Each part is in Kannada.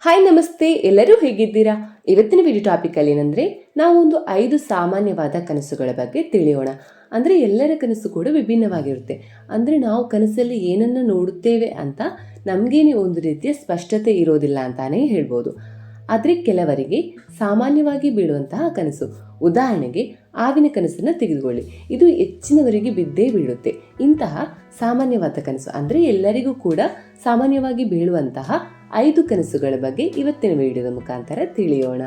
ಹಾಯ್ ನಮಸ್ತೆ. ಎಲ್ಲರೂ ಹೇಗಿದ್ದೀರಾ? ಇವತ್ತಿನ ವಿಡಿಯೋ ಟಾಪಿಕ್ ಅಲ್ಲಿ ಏನಂದ್ರೆ ನಾವು ಒಂದು ಐದು ಸಾಮಾನ್ಯವಾದ ಕನಸುಗಳ ಬಗ್ಗೆ ತಿಳಿಯೋಣ. ಅಂದ್ರೆ ಎಲ್ಲರ ಕನಸು ಕೂಡ ವಿಭಿನ್ನವಾಗಿರುತ್ತೆ. ಅಂದ್ರೆ ನಾವು ಕನಸಲ್ಲಿ ಏನನ್ನ ನೋಡುತ್ತೇವೆ ಅಂತ ನಮಗೇನೆ ಒಂದು ರೀತಿಯ ಸ್ಪಷ್ಟತೆ ಇರೋದಿಲ್ಲ ಅಂತಾನೆ ಹೇಳ್ಬೋದು. ಆದರೆ ಕೆಲವರಿಗೆ ಸಾಮಾನ್ಯವಾಗಿ ಬೀಳುವಂತಹ ಕನಸು. ಉದಾಹರಣೆಗೆ ಆವಿನ ಕನಸನ್ನ ತೆಗೆದುಕೊಳ್ಳಿ. ಇದು ಹೆಚ್ಚಿನವರಿಗೆ ಬಿದ್ದೇ ಬೀಳುತ್ತೆ. ಇಂತಹ ಸಾಮಾನ್ಯವಾದ ಕನಸು. ಅಂದ್ರೆ ಎಲ್ಲರಿಗೂ ಕೂಡ ಸಾಮಾನ್ಯವಾಗಿ ಬೀಳುವಂತಹ ಐದು ಕನಸುಗಳ ಬಗ್ಗೆ ಇವತ್ತಿನ ವಿಡಿಯೋದ ಮುಖಾಂತರ ತಿಳಿಯೋಣ.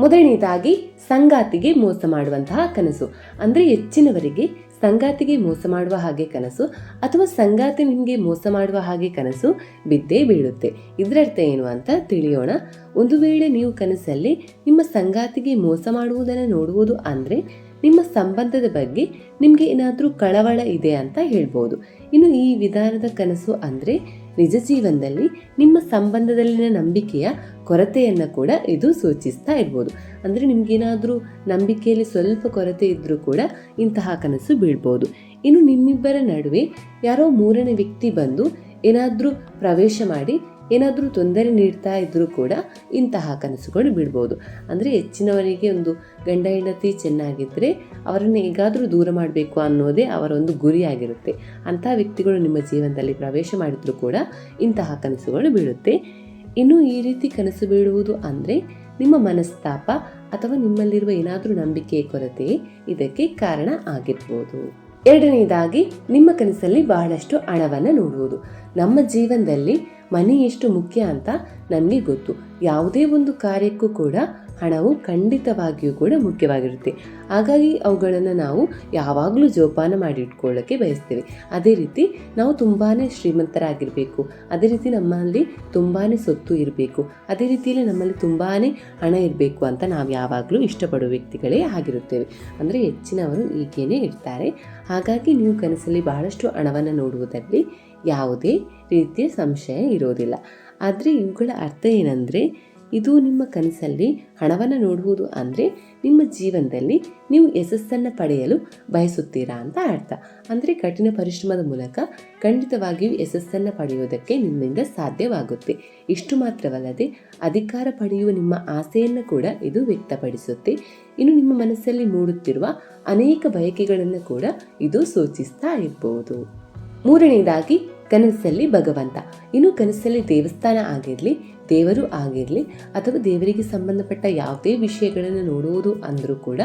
ಮೊದಲನೇದಾಗಿ, ಸಂಗಾತಿಗೆ ಮೋಸ ಮಾಡುವಂತಹ ಕನಸು. ಅಂದ್ರೆ ಹೆಚ್ಚಿನವರಿಗೆ ಸಂಗಾತಿಗೆ ಮೋಸ ಮಾಡುವ ಹಾಗೆ ಕನಸು ಅಥವಾ ಸಂಗಾತಿ ನಿಮಗೆ ಮೋಸ ಮಾಡುವ ಹಾಗೆ ಕನಸು ಬಿದ್ದೇ ಬೀಳುತ್ತೆ. ಇದರರ್ಥ ಏನು ಅಂತ ತಿಳಿಯೋಣ. ಒಂದು ವೇಳೆ ನೀವು ಕನಸಲ್ಲಿ ನಿಮ್ಮ ಸಂಗಾತಿಗೆ ಮೋಸ ಮಾಡುವುದನ್ನು ನೋಡುವುದು ಅಂದರೆ ನಿಮ್ಮ ಸಂಬಂಧದ ಬಗ್ಗೆ ನಿಮಗೆ ಏನಾದರೂ ಕಳವಳ ಇದೆ ಅಂತ ಹೇಳ್ಬೋದು. ಇನ್ನು ಈ ವಿಧಾನದ ಕನಸು ಅಂದ್ರೆ ನಿಜ ಜೀವನದಲ್ಲಿ ನಿಮ್ಮ ಸಂಬಂಧದಲ್ಲಿನ ನಂಬಿಕೆಯ ಕೊರತೆಯನ್ನು ಕೂಡ ಇದು ಸೂಚಿಸ್ತಾ ಇರ್ಬೋದು. ಅಂದರೆ ನಿಮಗೇನಾದರೂ ನಂಬಿಕೆಯಲ್ಲಿ ಸ್ವಲ್ಪ ಕೊರತೆ ಇದ್ದರೂ ಕೂಡ ಇಂತಹ ಕನಸು ಬೀಳ್ಬೋದು. ಇನ್ನು ನಿಮ್ಮಿಬ್ಬರ ನಡುವೆ ಯಾರೋ ಮೂರನೇ ವ್ಯಕ್ತಿ ಬಂದು ಏನಾದರೂ ಪ್ರವೇಶ ಮಾಡಿ ಏನಾದರೂ ತೊಂದರೆ ನೀಡ್ತಾ ಇದ್ದರೂ ಕೂಡ ಇಂತಹ ಕನಸುಗಳು ಬಿಡ್ಬೋದು. ಅಂದರೆ ಹೆಚ್ಚಿನವರಿಗೆ ಒಂದು ಗಂಡ ಹೆಂಡತಿ ಚೆನ್ನಾಗಿದ್ದರೆ ಅವರನ್ನು ಹೇಗಾದರೂ ದೂರ ಮಾಡಬೇಕು ಅನ್ನೋದೇ ಅವರ ಒಂದು ಗುರಿಯಾಗಿರುತ್ತೆ. ಅಂತಹ ವ್ಯಕ್ತಿಗಳು ನಿಮ್ಮ ಜೀವನದಲ್ಲಿ ಪ್ರವೇಶ ಮಾಡಿದರೂ ಕೂಡ ಇಂತಹ ಕನಸುಗಳು ಬೀಳುತ್ತೆ. ಇನ್ನು ಈ ರೀತಿ ಕನಸು ಬೀಳುವುದು ಅಂದರೆ ನಿಮ್ಮ ಮನಸ್ತಾಪ ಅಥವಾ ನಿಮ್ಮಲ್ಲಿರುವ ಏನಾದರೂ ನಂಬಿಕೆಯ ಕೊರತೆ ಇದಕ್ಕೆ ಕಾರಣ ಆಗಿರ್ಬೋದು. ಎರಡನೆಯದಾಗಿ ನಿಮ್ಮ ಕನಸಲ್ಲಿ ಬಹಳಷ್ಟು ಹಣವನ್ನು ನೋಡುವುದು ನಮ್ಮ ಜೀವನದಲ್ಲಿ ಮನಿ ಎಷ್ಟು ಮುಖ್ಯ ಅಂತ ನಮಗೆ ಗೊತ್ತು. ಯಾವುದೇ ಒಂದು ಕಾರ್ಯಕ್ಕೂ ಕೂಡ ಹಣವು ಖಂಡಿತವಾಗಿಯೂ ಕೂಡ ಮುಖ್ಯವಾಗಿರುತ್ತೆ. ಹಾಗಾಗಿ ಅವುಗಳನ್ನು ನಾವು ಯಾವಾಗಲೂ ಜೋಪಾನ ಮಾಡಿ ಇಟ್ಕೊಳ್ಳೋಕ್ಕೆ ಬಯಸ್ತೇವೆ. ಅದೇ ರೀತಿ ನಾವು ತುಂಬಾ ಶ್ರೀಮಂತರಾಗಿರಬೇಕು. ಅದೇ ರೀತಿ ನಮ್ಮಲ್ಲಿ ತುಂಬಾ ಸೊತ್ತು ಇರಬೇಕು. ಅದೇ ರೀತಿಯಲ್ಲಿ ನಮ್ಮಲ್ಲಿ ತುಂಬಾ ಹಣ ಇರಬೇಕು ಅಂತ ನಾವು ಯಾವಾಗಲೂ ಇಷ್ಟಪಡುವ ವ್ಯಕ್ತಿಗಳೇ ಆಗಿರುತ್ತೇವೆ. ಅಂದರೆ ಹೆಚ್ಚಿನವರು ಹೀಗೇನೆ ಇರ್ತಾರೆ. ಹಾಗಾಗಿ ನೀವು ಕನಸಲ್ಲಿ ಬಹಳಷ್ಟು ಹಣವನ್ನು ನೋಡುವುದರಲ್ಲಿ ಯಾವುದೇ ರೀತಿಯ ಸಂಶಯ ಇರೋದಿಲ್ಲ. ಆದರೆ ಇವುಗಳ ಅರ್ಥ ಏನಂದರೆ ಇದು ನಿಮ್ಮ ಕನಸಲ್ಲಿ ಹಣವನ್ನು ನೋಡುವುದು ಅಂದರೆ ನಿಮ್ಮ ಜೀವನದಲ್ಲಿ ನೀವು ಯಶಸ್ಸನ್ನು ಪಡೆಯಲು ಬಯಸುತ್ತೀರಾ ಅಂತ ಅರ್ಥ. ಅಂದರೆ ಕಠಿಣ ಪರಿಶ್ರಮದ ಮೂಲಕ ಖಂಡಿತವಾಗಿಯೂ ಯಶಸ್ಸನ್ನು ಪಡೆಯುವುದಕ್ಕೆ ನಿಮ್ಮಿಂದ ಸಾಧ್ಯವಾಗುತ್ತೆ. ಇಷ್ಟು ಮಾತ್ರವಲ್ಲದೆ ಅಧಿಕಾರ ಪಡೆಯುವ ನಿಮ್ಮ ಆಸೆಯನ್ನು ಕೂಡ ಇದು ವ್ಯಕ್ತಪಡಿಸುತ್ತೆ. ಇನ್ನು ನಿಮ್ಮ ಮನಸ್ಸಲ್ಲಿ ಮೂಡುತ್ತಿರುವ ಅನೇಕ ಬಯಕೆಗಳನ್ನು ಕೂಡ ಇದು ಸೂಚಿಸ್ತಾ ಇರಬಹುದು ಮೂರನೇದಾಗಿ ಕನಸಲ್ಲಿ ಭಗವಂತ. ಇನ್ನು ಕನಸಲ್ಲಿ ದೇವಸ್ಥಾನ ಆಗಿರಲಿ, ದೇವರು ಆಗಿರಲಿ, ಅಥವಾ ದೇವರಿಗೆ ಸಂಬಂಧಪಟ್ಟ ಯಾವುದೇ ವಿಷಯಗಳನ್ನು ನೋಡುವುದು ಅಂದರೂ ಕೂಡ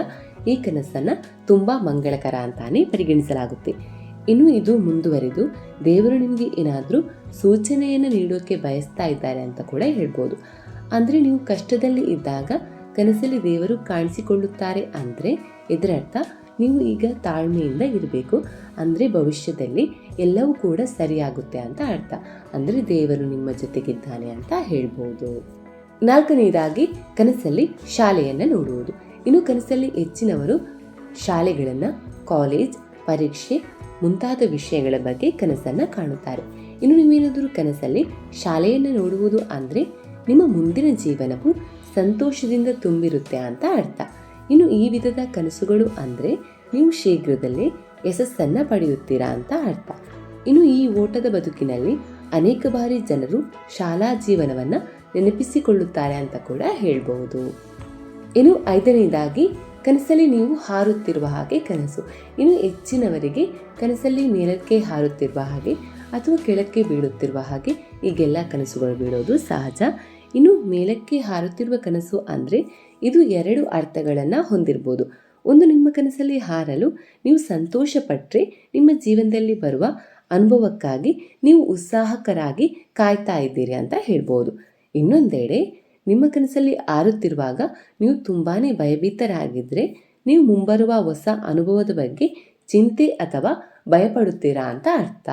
ಈ ಕನಸನ್ನು ತುಂಬ ಮಂಗಳಕರ ಅಂತಾನೆ ಪರಿಗಣಿಸಲಾಗುತ್ತೆ. ಇನ್ನು ಇದು ಮುಂದುವರೆದು, ದೇವರು ನಿಮಗೆ ಏನಾದರೂ ಸೂಚನೆಯನ್ನು ನೀಡೋಕೆ ಬಯಸ್ತಾ ಇದ್ದಾರೆ ಅಂತ ಕೂಡ ಹೇಳ್ಬೋದು. ಅಂದರೆ ನೀವು ಕಷ್ಟದಲ್ಲಿ ಇದ್ದಾಗ ಕನಸಲ್ಲಿ ದೇವರು ಕಾಣಿಸಿಕೊಳ್ಳುತ್ತಾರೆ ಅಂದರೆ, ಇದರರ್ಥ ನೀವು ಈಗ ತಾಳ್ಮೆಯಿಂದ ಇರಬೇಕು. ಅಂದರೆ ಭವಿಷ್ಯದಲ್ಲಿ ಎಲ್ಲವೂ ಕೂಡ ಸರಿಯಾಗುತ್ತೆ ಅಂತ ಅರ್ಥ. ಅಂದರೆ ದೇವರು ನಿಮ್ಮ ಜೊತೆಗಿದ್ದಾನೆ ಅಂತ ಹೇಳ್ಬೋದು. ನಾಲ್ಕನೇದಾಗಿ, ಕನಸಲ್ಲಿ ಶಾಲೆಯನ್ನು ನೋಡುವುದು. ಇನ್ನು ಕನಸಲ್ಲಿ ಹೆಚ್ಚಿನವರು ಶಾಲೆಗಳನ್ನು, ಕಾಲೇಜ್, ಪರೀಕ್ಷೆ ಮುಂತಾದ ವಿಷಯಗಳ ಬಗ್ಗೆ ಕನಸನ್ನು ಕಾಣುತ್ತಾರೆ. ಇನ್ನು ನೀವೇನಾದರೂ ಕನಸಲ್ಲಿ ಶಾಲೆಯನ್ನು ನೋಡುವುದು ಅಂದರೆ ನಿಮ್ಮ ಮುಂದಿನ ಜೀವನವು ಸಂತೋಷದಿಂದ ತುಂಬಿರುತ್ತೆ ಅಂತ ಅರ್ಥ. ಇನ್ನು ಈ ವಿಧದ ಕನಸುಗಳು ಅಂದರೆ ನೀವು ಶೀಘ್ರದಲ್ಲೇ ಯಶಸ್ಸನ್ನು ಪಡೆಯುತ್ತೀರಾ ಅಂತ ಅರ್ಥ. ಇನ್ನು ಈ ಓಟದ ಬದುಕಿನಲ್ಲಿ ಅನೇಕ ಬಾರಿ ಜನರು ಶಾಲಾ ಜೀವನವನ್ನು ನೆನಪಿಸಿಕೊಳ್ಳುತ್ತಾರೆ ಅಂತ ಕೂಡ ಹೇಳಬಹುದು. ಇನ್ನು ಐದನೇದಾಗಿ, ಕನಸಲ್ಲಿ ನೀವು ಹಾರುತ್ತಿರುವ ಹಾಗೆ ಕನಸು. ಇನ್ನು ಹೆಚ್ಚಿನವರಿಗೆ ಕನಸಲ್ಲಿ ಮೇಲಕ್ಕೆ ಹಾರುತ್ತಿರುವ ಹಾಗೆ ಅಥವಾ ಕೆಳಕ್ಕೆ ಬೀಳುತ್ತಿರುವ ಹಾಗೆ ಈಗೆಲ್ಲ ಕನಸುಗಳು ಬೀಳೋದು ಸಹಜ. ಇನ್ನು ಮೇಲಕ್ಕೆ ಹಾರುತ್ತಿರುವ ಕನಸು ಅಂದರೆ ಇದು ಎರಡು ಅರ್ಥಗಳನ್ನು ಹೊಂದಿರ್ಬೋದು. ಒಂದು ನಿಮ್ಮ ಕನಸಲ್ಲಿ ಹಾರಲು ನೀವು ಸಂತೋಷಪಟ್ಟರೆ ನಿಮ್ಮ ಜೀವನದಲ್ಲಿ ಬರುವ ಅನುಭವಕ್ಕಾಗಿ ನೀವು ಉತ್ಸಾಹಕರಾಗಿ ಕಾಯ್ತಾ ಇದ್ದೀರಿ ಅಂತ ಹೇಳ್ಬೋದು. ಇನ್ನೊಂದೆಡೆ, ನಿಮ್ಮ ಕನಸಲ್ಲಿ ಆರುತ್ತಿರುವಾಗ ನೀವು ತುಂಬಾ ಭಯಭೀತರಾಗಿದ್ದರೆ ನೀವು ಮುಂಬರುವ ಹೊಸ ಅನುಭವದ ಬಗ್ಗೆ ಚಿಂತೆ ಅಥವಾ ಭಯಪಡುತ್ತೀರಾ ಅಂತ ಅರ್ಥ.